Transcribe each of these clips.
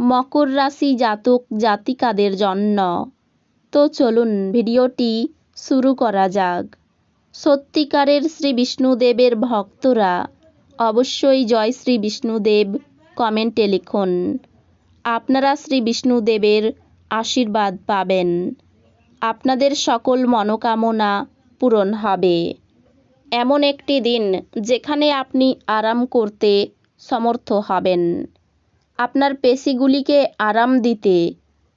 মকর রাশি জাতক জাতিকাদের জন্য। তো চলুন ভিডিওটি শুরু করা যাক। সত্যিকারের শ্রী বিষ্ণুদেবের ভক্তরা অবশ্যই জয় শ্রী বিষ্ণুদেব কমেন্টে লিখুন। আপনারা শ্রী বিষ্ণুদেবের আশীর্বাদ পাবেন। আপনাদের সকল মনোকামনা পূরণ হবে। এমন একটি দিন যেখানে আপনি আরাম করতে সমর্থ হবেন। আপনার পেশিগুলিকে আরাম দিতে,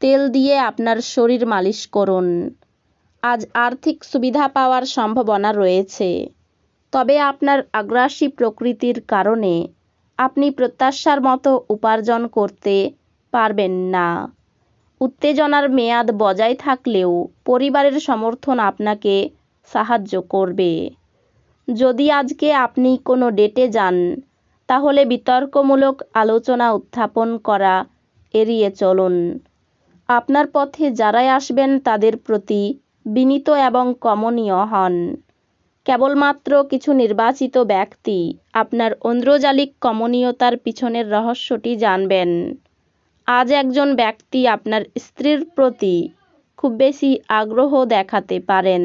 তেল দিয়ে আপনার শরীর মালিশ করুন। আজ আর্থিক সুবিধা পাওয়ার সম্ভাবনা রয়েছে। তবে আপনার আগ্রাসী প্রকৃতির কারণে আপনি প্রত্যাশার মতো উপার্জন করতে পারবেন না। উত্তেজনার মেয়াদ বজায় থাকলেও পরিবারের সমর্থন আপনাকে সাহায্য করবে। যদি আজকে আপনি কোনো ডেটে যান তাহলে বিতর্কমূলক আলোচনা উত্থাপন করা এড়িয়ে চলুন। আপনার পথে যারাই আসবেন তাদের প্রতি বিনীত এবং কমনীয় হন। কেবলমাত্র কিছু নির্বাচিত ব্যক্তি আপনার ঐন্দ্রজালিক কমনীয়তার পিছনের রহস্যটি জানবেন। আজ একজন ব্যক্তি আপনার স্ত্রীর প্রতি খুব বেশি আগ্রহ দেখাতে পারেন।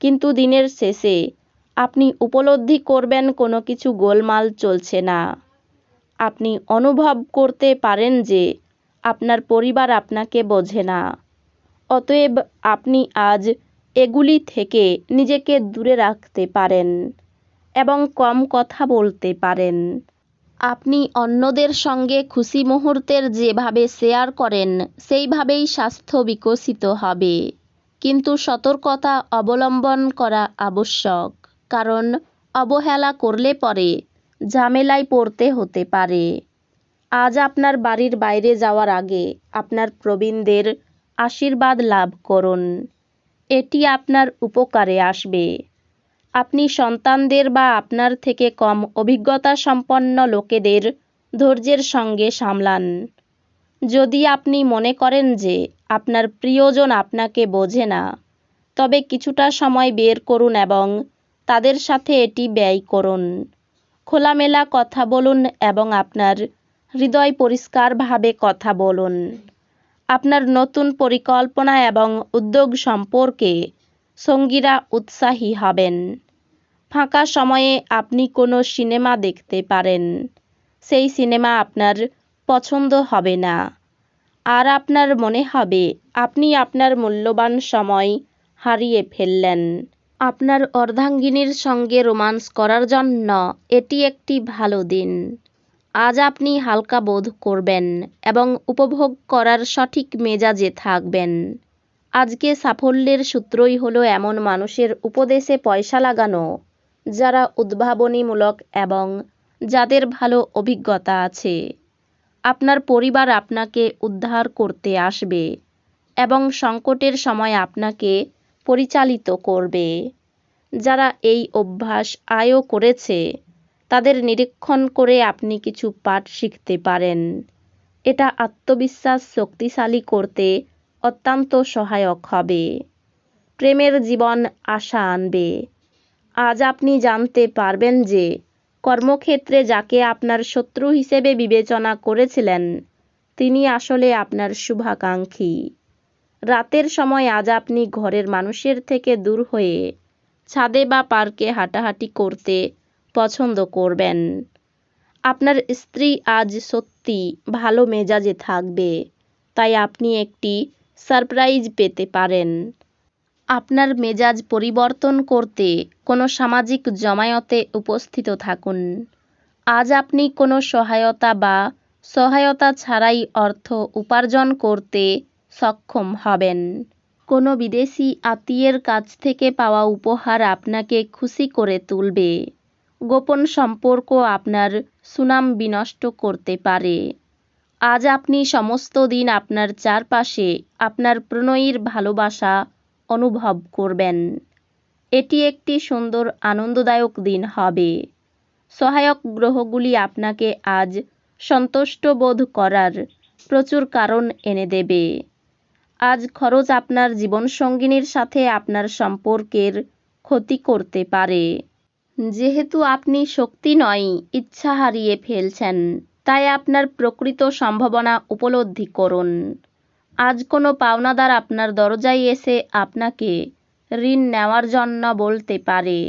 কিন্তু দিনের শেষে আপনি উপলব্ধি করবেন কোনো কিছু গোলমাল চলছে না। আপনি অনুভব করতে পারেন যে আপনার পরিবার আপনাকে বোঝে না। অতএব আপনি আজ এগুলি থেকে নিজেকে দূরে রাখতে পারেন এবং কম কথা বলতে পারেন। আপনি অন্যদের সঙ্গে খুশি মুহূর্তের যেভাবে শেয়ার করেন, সেইভাবেই স্বাস্থ্য বিকশিত হবে। কিন্তু সতর্কতা অবলম্বন করা আবশ্যক। কারণ অবহেলা করলে পরে ঝামেলায় পড়তে হতে পারে। আজ আপনার বাড়ির বাইরে যাওয়ার আগে আপনার প্রবীণদের আশীর্বাদ লাভ করুন। এটি আপনার উপকারে আসবে। আপনি সন্তানদের বা আপনার থেকে কম অভিজ্ঞতা সম্পন্ন লোকেদের ধৈর্যের সঙ্গে সামলান। যদি আপনি মনে করেন যে আপনার প্রিয়জন আপনাকে বোঝে না, তবে কিছুটা সময় বের করুন এবং তাদের সাথে এটি ব্যয় করুন। খোলামেলা কথা বলুন এবং আপনার হৃদয় পরিষ্কারভাবে কথা বলুন। আপনার নতুন পরিকল্পনা এবং উদ্যোগ সম্পর্কে সঙ্গীরা উৎসাহী হবেন। ফাঁকা সময়ে আপনি কোনো সিনেমা দেখতে পারেন। সেই সিনেমা আপনার পছন্দ হবে না। আর আপনার মনে হবে, আপনি আপনার মূল্যবান সময় হারিয়ে ফেললেন। আপনার অর্ধাঙ্গিনীর সঙ্গে রোমান্স করার জন্য এটি একটি ভালো দিন। আজ আপনি হালকা বোধ করবেন এবং উপভোগ করার সঠিক মেজাজে থাকবেন। আজকে সাফল্যের সূত্রই হলো এমন মানুষের উপদেশে পয়সা লাগানো, যারা উদ্ভাবনীমূলক এবং যাদের ভালো অভিজ্ঞতা আছে। আপনার পরিবার আপনাকে উদ্ধার করতে আসবে এবং সংকটের সময় আপনাকে পরিচালিত করবে। যারা এই অভ্যাস আয়ও করেছে, তাদের নিরীক্ষণ করে আপনি কিছু পাঠ শিখতে পারেন। এটা আত্মবিশ্বাস শক্তিশালী করতে অত্যন্ত সহায়ক হবে। প্রেমের জীবন আশা আনবে। আজ আপনি জানতে পারবেন যে, কর্মক্ষেত্রে যাকে আপনার শত্রু হিসেবে বিবেচনা করেছিলেন, তিনি আসলে আপনার শুভাকাঙ্ক্ষী। রাতের সময় আজ আপনি ঘরের মানুষের থেকে দূর হয়ে ছাদে বা পার্কে হাঁটাহাঁটি করতে পছন্দ করবেন। আপনার স্ত্রী আজ সত্যি ভালো মেজাজে থাকবে, তাই আপনি একটি সারপ্রাইজ পেতে পারেন। আপনার মেজাজ পরিবর্তন করতে কোনো সামাজিক জমায়তে উপস্থিত থাকুন। আজ আপনি কোনো সহায়তা বা সহায়তা ছাড়াই অর্থ উপার্জন করতে সক্ষম হবেন। কোনো বিদেশি আত্মীয়ের কাছ থেকে পাওয়া উপহার আপনাকে খুশি করে তুলবে। গোপন সম্পর্ক আপনার সুনাম বিনষ্ট করতে পারে। আজ আপনি সমস্ত দিন আপনার চারপাশে আপনার প্রণয়ীর ভালোবাসা অনুভব করবেন। এটি একটি সুন্দর, আনন্দদায়ক দিন হবে। সহায়ক গ্রহগুলি আপনাকে আজ সন্তুষ্ট বোধ করার প্রচুর কারণ এনে দেবে। আজ খরচ আপনার জীবনসঙ্গিনীর সাথে আপনার সম্পর্কের ক্ষতি করতে পারে। যেহেতু আপনি শক্তি নয়, ইচ্ছা হারিয়ে ফেলছেন, তাই আপনার প্রকৃত সম্ভাবনা উপলব্ধি করুন। আজ কোনো পাওনাদার আপনার দরজায় এসে আপনাকে ঋণ নেওয়ার জন্য বলতে পারে।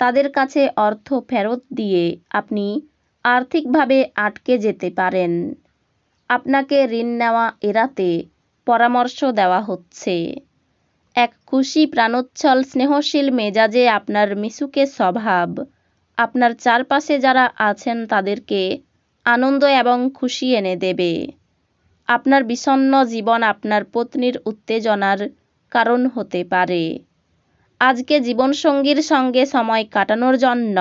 তাদের কাছে অর্থ ফেরত দিয়ে আপনি আর্থিকভাবে আটকে যেতে পারেন। আপনাকে ঋণ নেওয়া এড়াতে পরামর্শ দেওয়া হচ্ছে। এক খুশি প্রাণোচ্ছল স্নেহশীল মেজাজে আপনার মিশুকে স্বভাব, আপনার চারপাশে যারা আছেন তাদেরকে আনন্দ এবং খুশি এনে দেবে। আপনার বিষণ্ন জীবন আপনার পত্নীর উত্তেজনার কারণ হতে পারে। আজকে জীবনসঙ্গীর সঙ্গে সময় কাটানোর জন্য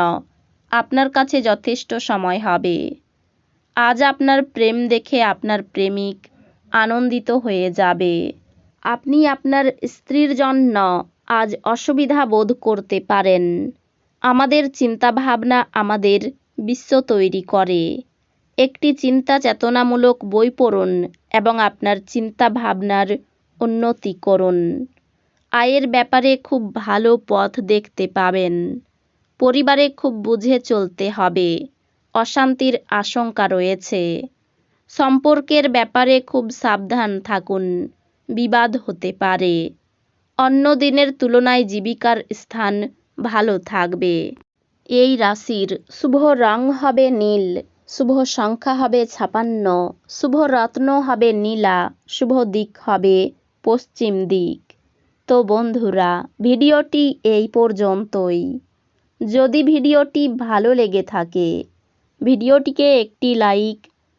আপনার কাছে যথেষ্ট সময় হবে। আজ আপনার প্রেম দেখে আপনার প্রেমিক আনন্দিত হয়ে যাবে। আপনি আপনার স্ত্রীর জন্য আজ অসুবিধা বোধ করতে পারেন। আমাদের চিন্তাভাবনা আমাদের বিশ্ব তৈরি করে। একটি চিন্তা চেতনামূলক বই পড়ুন এবং আপনার চিন্তা ভাবনার উন্নতি করুন। আয়ের ব্যাপারে খুব ভালো পথ দেখতে পাবেন। পরিবারে খুব বুঝে চলতে হবে। অশান্তির আশঙ্কা রয়েছে। সম্পর্কের ব্যাপারে খুব সাবধান থাকুন, বিবাদ হতে পারে। অন্য দিনের তুলনায় জীবিকার স্থান ভালো থাকবে। এই রাশির শুভ রং হবে নীল, শুভ সংখ্যা হবে ছাপান্ন, শুভ রত্ন হবে নীলা, শুভ দিক হবে পশ্চিম দিক। তো বন্ধুরা, ভিডিওটি এই পর্যন্তই। যদি ভিডিওটি ভালো লেগে থাকে, ভিডিওটিকে একটি লাইক